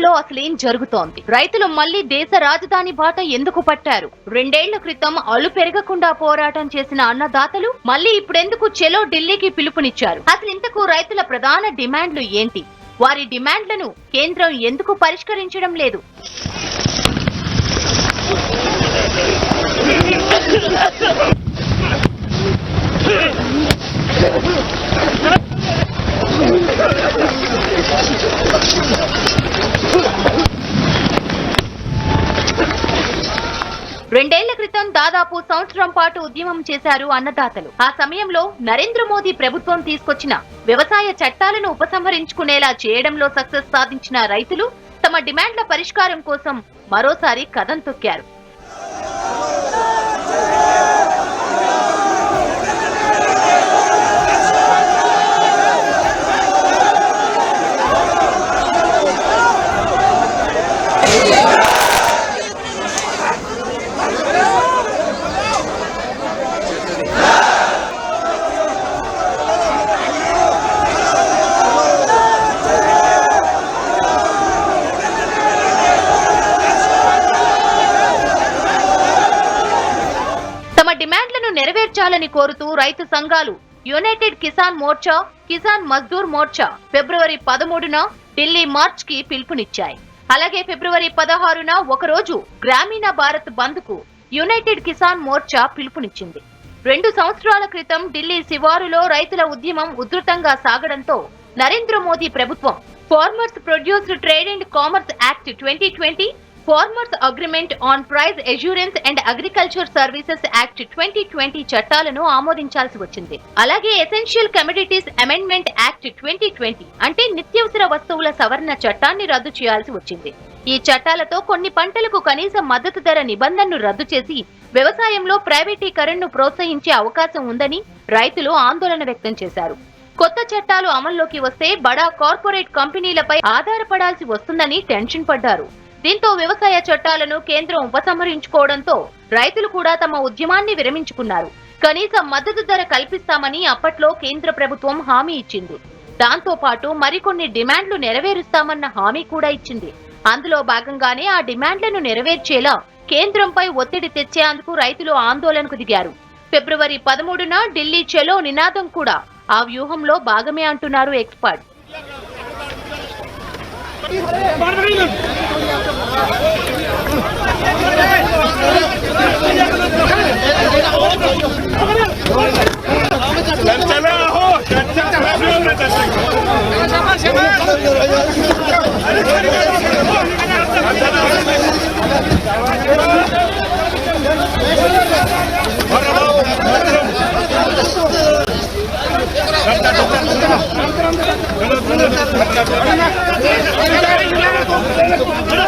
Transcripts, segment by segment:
దేశంలో అసలేం జరుగుతోంది? రైతులు మళ్ళీ దేశ రాజధాని బాట ఎందుకు పట్టారు? రెండేళ్ళ క్రితం అలు పెరగకుండా పోరాటం చేసిన అన్నదాతలు మళ్ళీ ఇప్పుడెందుకు చెలో ఢిల్లీకి పిలుపునిచ్చారు? అసలు ఇంతకు రైతుల ప్రధాన డిమాండ్లు ఏంటి? వారి డిమాండ్లను కేంద్రం ఎందుకు పరిష్కరించడం లేదు? దాదాపు సంవత్సరం పాటు ఉద్యమం చేశారు అన్నదాతలు. ఆ సమయంలో నరేంద్ర మోదీ ప్రభుత్వం తీసుకొచ్చిన వ్యవసాయ చట్టాలను ఉపసంహరించుకునేలా చేయడంలో సక్సెస్ సాధించిన రైతులు తమ డిమాండ్ల పరిష్కారం కోసం మరోసారి కథం తొక్కారు తమ డిమాండ్లను నెరవేర్చాలని కోరుతూ రైతు సంఘాలు యునైటెడ్ కిసాన్ మోర్చా కిసాన్ మజ్దూర్ మోర్చా ఫిబ్రవరి పదమూడున ఢిల్లీ మార్చ్కి పిలుపునిచ్చాయి. అలాగే ఫిబ్రవరి పదహారున ఒకరోజు గ్రామీణ భారత్ బంద్కు యునైటెడ్ కిసాన్ మోర్చా పిలుపునిచ్చింది. రెండు సంవత్సరాల క్రితం ఢిల్లీ శివారులో రైతుల ఉద్యమం ఉధృతంగా సాగడంతో నరేంద్ర మోదీ ప్రభుత్వం farmers produced trade and commerce act twenty twenty farmers agreement on price assurance and agriculture services act twenty twenty చట్టాలను ఆమోదించాల్సి వచ్చింది. అలాగే essential commodities amendment act twenty twenty అంటే నిత్యవసర వస్తువుల సవరణ చట్టాన్ని రద్దు చేయాల్సి వచ్చింది. ఈ చట్టాలతో కొన్ని పంటలకు కనీస మద్దతు ధర నిబంధనను రద్దు చేసి వ్యవసాయంలో ప్రైవేటీకరణను ప్రోత్సహించే అవకాశం ఉందని రైతులు ఆందోళన వ్యక్తం చేశారు. కొత్త చట్టాలు అమల్లోకి వస్తే బడా కార్పొరేట్ కంపెనీలపై ఆధారపడాల్సి వస్తుందని టెన్షన్ పడ్డారు. దీంతో వ్యవసాయ చట్టాలను కేంద్రం ఉపసంహరించుకోవడంతో రైతులు కూడా తమ ఉద్యమాన్ని విరమించుకున్నారు. కనీస మద్దతు ధర కల్పిస్తామని అప్పట్లో కేంద్ర ప్రభుత్వం హామీ ఇచ్చింది. దాంతో పాటు మరికొన్ని డిమాండ్లు నెరవేరుస్తామన్న హామీ కూడా ఇచ్చింది. అందులో భాగంగానే ఆ డిమాండ్లను నెరవేర్చేలా కేంద్రంపై ఒత్తిడి తెచ్చేందుకు రైతులు ఆందోళనకు దిగారు. ఫిబ్రవరి పదమూడున ఢిల్లీ చెలో నినాదం కూడా ఆ వ్యూహంలో భాగమే అంటున్నారు ఎక్స్పర్ట్. Gracias.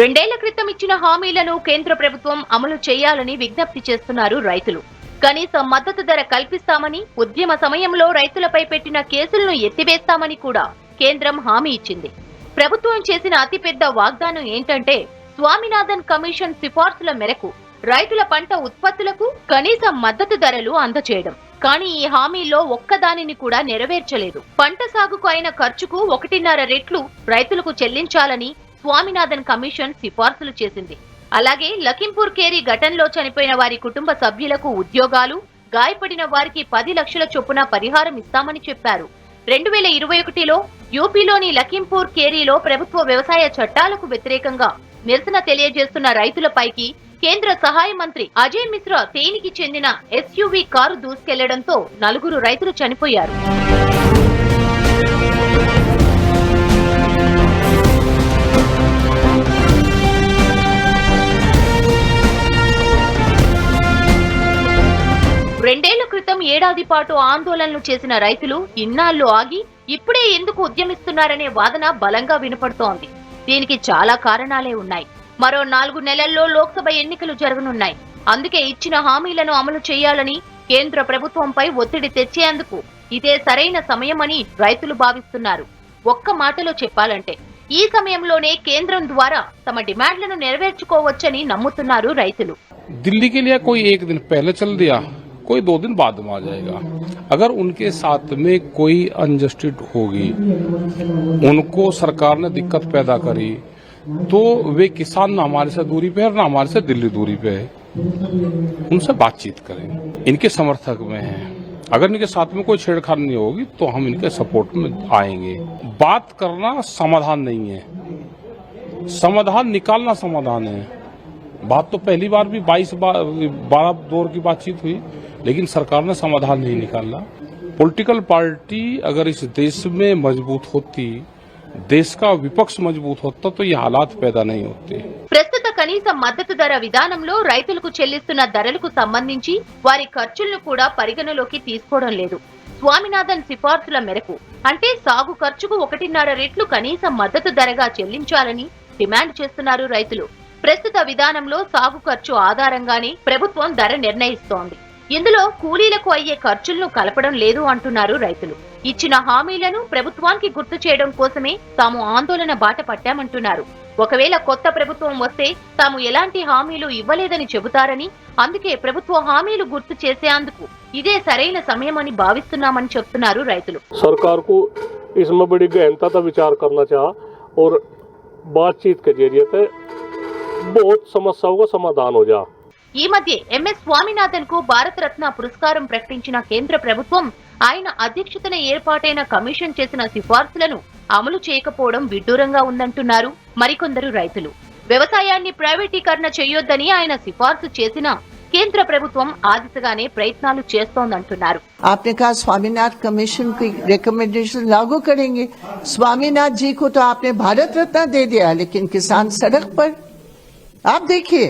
రెండేళ్ళ క్రితం ఇచ్చిన హామీలను కేంద్ర ప్రభుత్వం అమలు చేయాలని విజ్ఞప్తి చేస్తున్నారు రైతులు. కనీస మద్దతు ధర కల్పిస్తామని ఉద్యమ సమయంలో రైతులపై పెట్టిన కేసులను ఎత్తివేస్తామని కూడా కేంద్రం హామీ ఇచ్చింది. ప్రభుత్వం చేసిన అతిపెద్ద వాగ్దానం ఏంటంటే స్వామినాథన్ కమిషన్ సిఫార్సుల మేరకు రైతుల పంట ఉత్పత్తులకు కనీస మద్దతు ధరలు అందచేయడం. కానీ ఈ హామీలో ఒక్కదానిని కూడా నెరవేర్చలేదు. పంట సాగుకు అయిన ఖర్చుకు ఒకటిన్నర రెట్లు రైతులకు చెల్లించాలని స్వామినాథన్ కమిషన్ సిఫార్సులు చేసింది. అలాగే లఖింపూర్ కేరీ ఘటనలో చనిపోయిన వారి కుటుంబ సభ్యులకు ఉద్యోగాలు గాయపడిన వారికి పది లక్షల చొప్పున పరిహారం ఇస్తామని చెప్పారు. రెండు వేల ఇరవై ఒకటిలో యూపీలోని లఖింపూర్ కేరీలో ప్రభుత్వ వ్యవసాయ చట్టాలకు వ్యతిరేకంగా నిరసన తెలియజేస్తున్న రైతులపైకి కేంద్ర సహాయ మంత్రి అజయ్ మిశ్రా తేనికి చెందిన ఎస్యూవీ కారు దూసుకెళ్ళడంతో నలుగురు రైతులు చనిపోయారు. రెండేళ్ళ క్రితం ఏడాది పాటు ఆందోళనలు చేసిన రైతులు ఇన్నాళ్ళు ఆగి ఇప్పుడే ఎందుకు ఉద్యమిస్తున్నారనే వాదన బలంగా వినపడుతోంది. దీనికి చాలా కారణాలే ఉన్నాయి మరో నాలుగు నెలల్లో లోక్సభ ఎన్నికలు జరగనున్నాయి అందుకే ఇచ్చిన హామీలను అమలు చేయాలని కేంద్ర ప్రభుత్వంపై ఒత్తిడి తెచ్చేందుకు ఇదే సరైన సమయమని రైతులు భావిస్తున్నారు ఒక్క మాటలో చెప్పాలంటే ఈ సమయంలోనే కేంద్రం ద్వారా తమ డిమాండ్లను నెరవేర్చుకోవచ్చని నమ్ముతున్నారు రైతులు दिल्ली के लिए कोई एक दिन पहले चल दिया कोई दो दिन बाद में आ जाएगा। अगर उनके साथ में कोई अनजस्टिड होगी, उनको सरकार ने दिक्कत पैदा करी तो वे किसान ना हमारे से दूरी पे है, ना हमारे से दिल्ली दूरी पे है। उनसे बातचीत करें। इनके समर्थक में हैं। अगर इनके साथ में कोई छेड़छाड़ नहीं होगी तो हम इनके सपोर्ट में आएँगे। बात करना समाधान नहीं है। समाधान निकालना समाधान है। बात तो पहली बार भी 22 बारह दौर की बातचीत हुई। लेकिन सरकार ने समाधान नहीं निकाला पॉलिटिकल पार्टी अगर इस देश में मजबूत होती देश का विपक्ष मजबूत होता तो ये हालात पैदा नहीं होते ప్రస్తుత కనీస మద్దతు ధర విధానంలో రైతులకు చెల్లిస్తున్న ధరలకు సంబంధించి వారి ఖర్చులను కూడా పరిగణలోకి తీసుకోవడం లేదు స్వామినాథన్ సిఫార్సుల మేరకు అంటే సాగు ఖర్చుకు ఒకటిన్నర రెట్లు కనీస మద్దతు ధరగా చెల్లించాలని డిమాండ్ చేస్తున్నారు రైతులు ప్రస్తుత విధానంలో సాగు ఖర్చు ఆధారంగానే ప్రభుత్వం ధర నిర్ణయిస్తోంది ఇందులో కూలీలకు అయ్యే ఖర్చులను కలపడం లేదు అంటున్నారు రైతులు ఇచ్చిన హామీలను ప్రభుత్వానికి గుర్తు చేయడం కోసమే తాము ఆందోళన బాట పట్టామంటున్నారు ఒకవేళ కొత్త ప్రభుత్వం వస్తే తాము ఎలాంటి హామీలు ఇవ్వలేదని చెబుతారని అందుకే ప్రభుత్వ హామీలు గుర్తు చేసేందుకు ఇదే సరైన సమయమని భావిస్తున్నామని చెప్తున్నారు రైతులు सरकार को इसमें बड़ी गहनता का विचार करना चाह और बातचीत के जरिए से बहुत समस्याओं का समाधान हो जा ఈ మధ్య ఎంఎస్ స్వామినాథన్ కు భారతరత్న పురస్కారం ప్రకటించిన కేంద్ర ప్రభుత్వం ఆయన అధ్యక్షతన ఏర్పాటైన కమిషన్ చేసిన సిఫార్సులను అమలు చేయకపోవడం విడ్డూరంగా ఉందంటున్నారు మరికొందరు రైతులు వ్యవసాయాన్ని ప్రైవేటీకరణ చేయొద్దని ఆయన సిఫార్సు చేసినా కేంద్ర ప్రభుత్వం ఆ దిశగానే ప్రయత్నాలు చేస్తోందంటున్నారు आपने कहा स्वामीनाथ कमीशन की रिकमेंडेशन लागू करेंगे स्वामीनाथ जी को तो आपने भारत रत्न दे दिया लेकिन किसान सड़क पर आप देखिए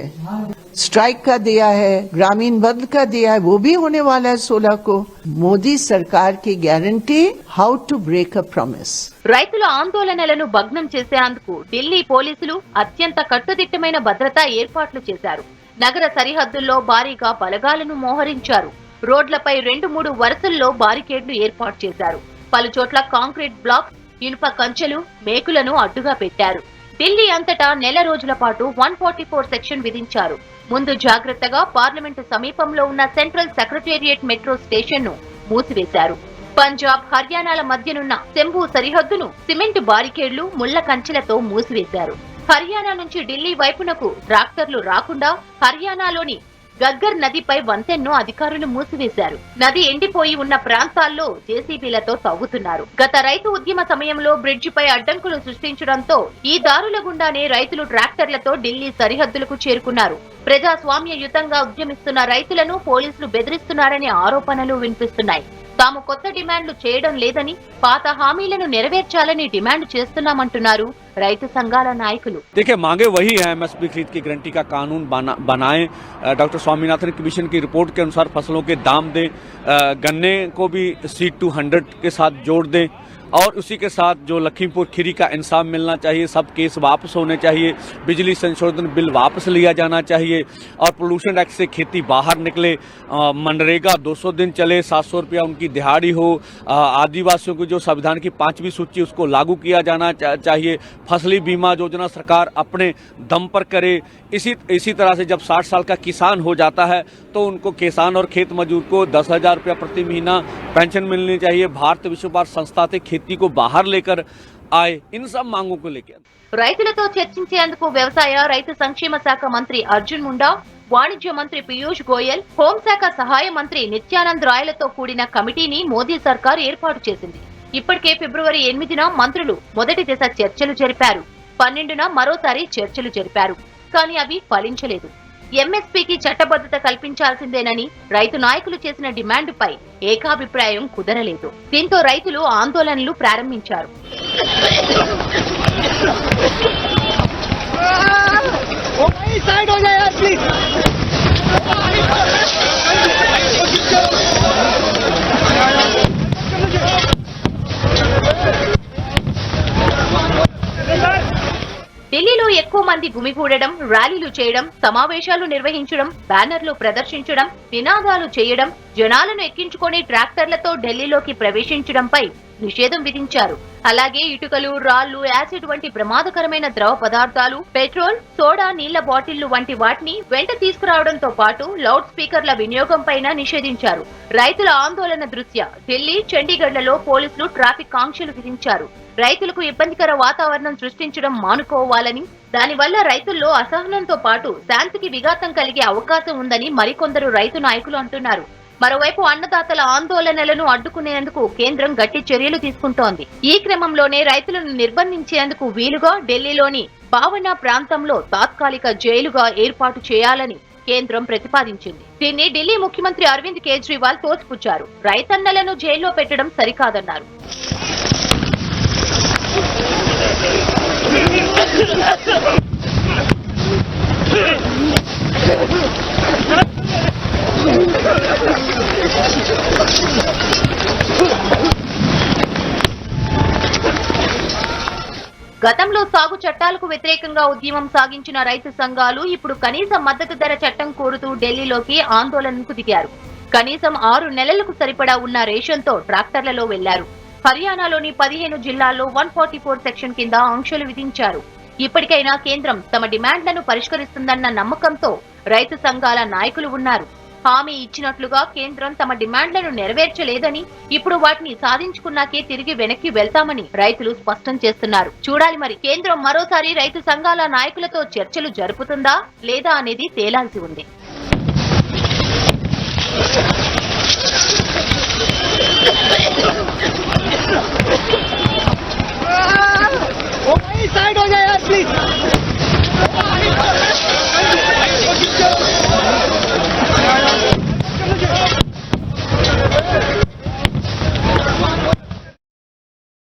स्ट्राइक का दिया है ग्रामीण बंद का दिया है वो भी होने वाला है सोलह को मोदी सरकार की guarantee how to break a promise రైతుల ఆందోళనలను భగ్నం చేసేందుకు ఢిల్లీ పోలీసులు అత్యంత కట్టుదిట్టమైన భద్రతా ఏర్పాట్లు చేశారు నగర సరిహద్దుల్లో భారీగా బలగాలను మోహరించారు రోడ్లపై రెండు మూడు వరుసల్లో బారికేడ్లు ఏర్పాటు చేశారు పలుచోట్ల కాంక్రీట్ బ్లాక్స్ ఇనుప కంచెలు మేకులను అడ్డుగా పెట్టారు ఢిల్లీ అంతటా నెల రోజుల పాటు వన్ ఫార్టీ ఫోర్ సెక్షన్ విధించారు. ముందు జాగ్రత్తగా పార్లమెంటు సమీపంలో ఉన్న సెంట్రల్ సెక్రటేరియట్ మెట్రో స్టేషన్ను మూసివేశారు. పంజాబ్ హర్యానాల మధ్యనున్న శంభు సరిహద్దును సిమెంట్ బారికేడ్లు ముళ్ళ కంచెలతో మూసివేశారు. హర్యానా నుంచి ఢిల్లీ వైపునకు ట్రాక్టర్లు రాకుండా హర్యానాలోని గగ్గర్ నదిపై వంతెన్ను అధికారులు మూసివేశారు. నది ఎండిపోయి ఉన్న ప్రాంతాల్లో జేసీబీలతో తవ్వుతున్నారు గత రైతు ఉద్యమ సమయంలో బ్రిడ్జిపై అడ్డంకులు సృష్టించడంతో ఈ దారుల గుండానే రైతులు ట్రాక్టర్లతో ఢిల్లీ సరిహద్దులకు చేరుకున్నారు. ప్రజాస్వామ్యయుతంగా ఉద్యమిస్తున్న రైతులను పోలీసులు బెదిరిస్తున్నారనే ఆరోపణలు వినిపిస్తున్నాయి. తాము కొత్త డిమాండ్లు చేయడం లేదని పాత హామీలను నెరవేర్చాలని డిమాండ్ చేస్తున్నామంటున్నారు రైతు సంఘాల నాయకులు देखिए मांगे वही है एमएसपी खरीद की गारंटी का कानून बना, बनाएं अ, डॉक्टर स्वामीनाथन कमीशन की रिपोर्ट के अनुसार फसलों के दाम दें अ, गन्ने को भी सी टू हंड्रेड के साथ जोड़ दें और उसी के साथ जो लखीमपुर खीरी का इंसाफ मिलना चाहिए, सब केस वापस होने चाहिए, बिजली संशोधन बिल वापस लिया जाना चाहिए और पोल्यूशन एक्ट से खेती बाहर निकले। मनरेगा 200 दिन चले 700 रुपया उनकी दिहाड़ी हो। आदिवासियों की जो संविधान की पांचवी सूची, उसको लागू किया जाना चाहिए। फसली बीमा योजना सरकार अपने दम पर करे। इसी इसी तरह से जब 60 साल का किसान हो जाता है तो उनको किसान और खेत मजदूर को दस हज़ार रुपया प्रति महीना पेंशन मिलनी चाहिए। भारत विश्व भारत संस्था से खेती को बाहर लेकर आए इन सब मांगों को लेकर రైతులతో చర్చించేందుకు వ్యవసాయ రైతు సంక్షేమ శాఖ మంత్రి అర్జున్ ముండా వాణిజ్య మంత్రి పీయూష్ గోయల్ హోంశాఖ సహాయ మంత్రి నిత్యానంద్ రాయలతో కూడిన కమిటీని మోదీ సర్కార్ ఏర్పాటు చేసింది ఇప్పటికే ఫిబ్రవరి ఎనిమిదిన మంత్రులు మొదటి దశ చర్చలు జరిపారు పన్నెండున మరోసారి చర్చలు జరిపారు కానీ అవి ఫలించలేదు ఎంఎస్పీకి చట్టబద్ధత కల్పించాల్సిందేనని రైతు నాయకులు చేసిన డిమాండ్పై ఏకాభిప్రాయం కుదరలేదు. దీంతో రైతులు ఆందోళనలు ప్రారంభించారు. ప్లీజ్ మంది గుమిగూడడం ర్యాలీలు చేయడం సమావేశాలు నిర్వహించడం బ్యానర్లు ప్రదర్శించడం నినాదాలు చేయడం జనాలను ఎక్కించుకొని ట్రాక్టర్లతో ఢిల్లీలోకి ప్రవేశించడంపై నిషేధం విధించారు. అలాగే ఇటుకలు రాళ్ళు యాసిడ్ వంటి ప్రమాదకరమైన ద్రవ పదార్థాలు పెట్రోల్ సోడా నీళ్ళ బాటిళ్ళు వంటి వాటిని వెంట తీసుకురావడంతో పాటు లౌడ్ స్పీకర్ల వినియోగంపైన నిషేధించారు. రైతుల ఆందోళన దృష్ట్యా ఢిల్లీ చండీగఢ్లలో పోలీసులు ట్రాఫిక్ ఆంక్షలు విధించారు. రైతులకు ఇబ్బందికర వాతావరణం సృష్టించడం మానుకోవాలని దానివల్ల రైతుల్లో అసహనంతో పాటు శాంతికి విఘాతం కలిగే అవకాశం ఉందని మరికొందరు రైతు నాయకులు అంటున్నారు. మరోవైపు అన్నదాతల ఆందోళనలను అడ్డుకునేందుకు కేంద్రం గట్టి చర్యలు తీసుకుంటోంది. ఈ క్రమంలోనే రైతులను నిర్బంధించేందుకు వీలుగా ఢిల్లీలోని భావన ప్రాంతంలో తాత్కాలిక జైలుగా ఏర్పాటు చేయాలని కేంద్రం ప్రతిపాదించింది. దీన్ని ఢిల్లీ ముఖ్యమంత్రి అరవింద్ కేజ్రీవాల్ తోసిపుచ్చారు. రైతన్నలను జైల్లో పెట్టడం సరికాదన్నారు. గతంలో సాగు చట్టాలకు వ్యతిరేకంగా ఉద్యమం సాగించిన రైతు సంఘాలు ఇప్పుడు కనీస మద్దతు ధర చట్టం కోరుతూ ఢిల్లీలోకి ఆందోళనకు దిగారు. కనీసం ఆరు నెలలకు సరిపడా ఉన్న రేషన్తో ట్రాక్టర్లలో వెళ్ళారు. హర్యానాలోని పదిహేను జిల్లాల్లో వన్ ఫార్టీ ఫోర్ సెక్షన్ కింద ఆంక్షలు విధించారు. ఇప్పటికైనా కేంద్రం తమ డిమాండ్లను పరిష్కరిస్తుందన్న నమ్మకంతో రైతు సంఘాల నాయకులు ఉన్నారు. హామీ ఇచ్చినట్లుగా కేంద్రం తమ డిమాండ్లను నెరవేర్చలేదని ఇప్పుడు వాటిని సాధించుకున్నాకే తిరిగి వెనక్కి వెళ్తామని రైతులు స్పష్టం చేస్తున్నారు. చూడాలి మరి కేంద్రం మరోసారి రైతు సంఘాల నాయకులతో చర్చలు జరుపుతుందా లేదా అనేది తేలాల్సి ఉంది. साइड हो जाए यार प्लीज